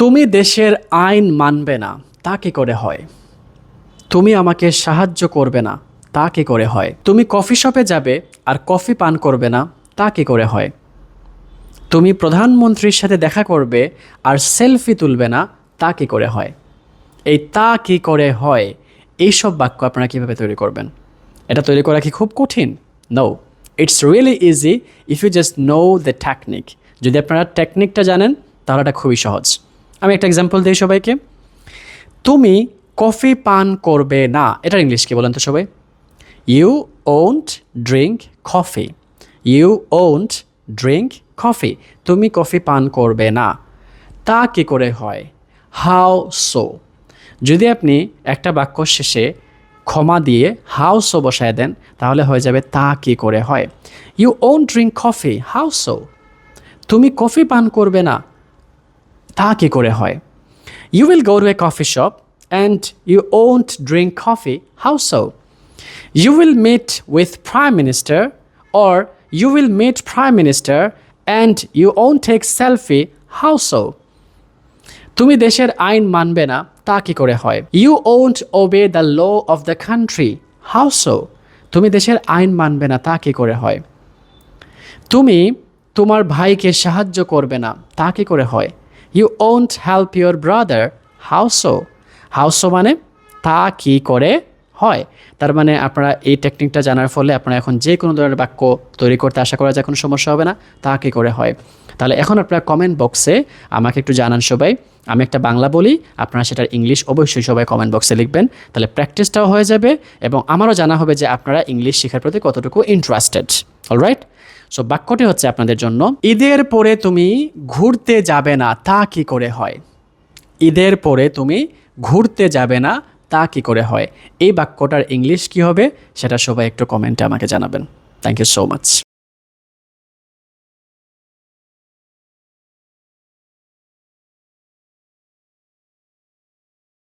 তুমি দেশের আইন মানবে না, তা কি করে হয়? তুমি আমাকে সাহায্য করবে না, তা কি করে হয়? তুমি কফি শপে যাবে আর কফি পান করবে না, তা কি করে হয়? তুমি প্রধানমন্ত্রীর সাথে দেখা করবে আর সেলফি তুলবে না, তা কি করে হয়? এই তা কি করে হয়, এইসব বাক্য আপনারা কীভাবে তৈরি করবেন? এটা তৈরি করা কি খুব কঠিন? No it's really easy if you just know the technique যদি আপনারা টেকনিকটা জানেন, তাহলে এটা খুবই সহজ। আমি একটা এক্সাম্পল দিই সবাইকে। তুমি কফি পান করবে না। এটার ইংলিশ কি বলেন তো সবাই? You won't drink coffee you won't drink coffee তুমি কফি পান করবে না। তা কি করে হয়? হাউ সো যদি আপনি একটা বাক্য শেষে ক্ষমা দিয়ে হাউ সো বসায় দেন, তাহলে হয়ে যাবে তা কি করে হয়? You won't drink coffee how so তুমি কফি পান করবে না। তা কি করে হয়? You will go to a coffee shop and you won't drink coffee how so you will meet with prime minister or you will meet prime minister and you won't take selfie how so তুমি দেশের আইন মানবে না, তা কি করে হয়? You won't obey the law of the country how so তুমি দেশের আইন মানবে না, তা কি করে হয়? তুমি তোমার ভাইকে সাহায্য করবে না, তা কি করে হয়? You won't help your brother how so how so মানে? তা কি করে হয়? তার মানে আপনারা এই টেকনিকটা জানার ফলে আপনারা এখন যে কোনো ধরনের বাক্য তৈরি করতে আশা করা যায়, কোনো সমস্যা হবে না। তা কি করে হয়? তাহলে এখন আপনারা কমেন্ট বক্সে আমাকে একটু জানান সবাই। আমি একটা বাংলা বলি, আপনারা সেটার ইংলিশ অবশ্যই সবাই কমেন্ট বক্সে লিখবেন। তাহলে প্র্যাকটিসটাও হয়ে যাবে এবং আমারও জানা হবে যে আপনারা ইংলিশ শেখার প্রতি কতটুকু ইন্টারেস্টেড অলরাইট সো বাক্যটি হচ্ছে আপনাদের জন্য, ঈদের পরে তুমি ঘুরতে যাবে না, তা কি করে হয়? ঈদের পরে তুমি ঘুরতে যাবে না, তা কি করে হয়? এই বাক্যটার ইংলিশ কি হবে, সেটা সবাই একটু কমেন্টে আমাকে জানাবেন। Thank you so much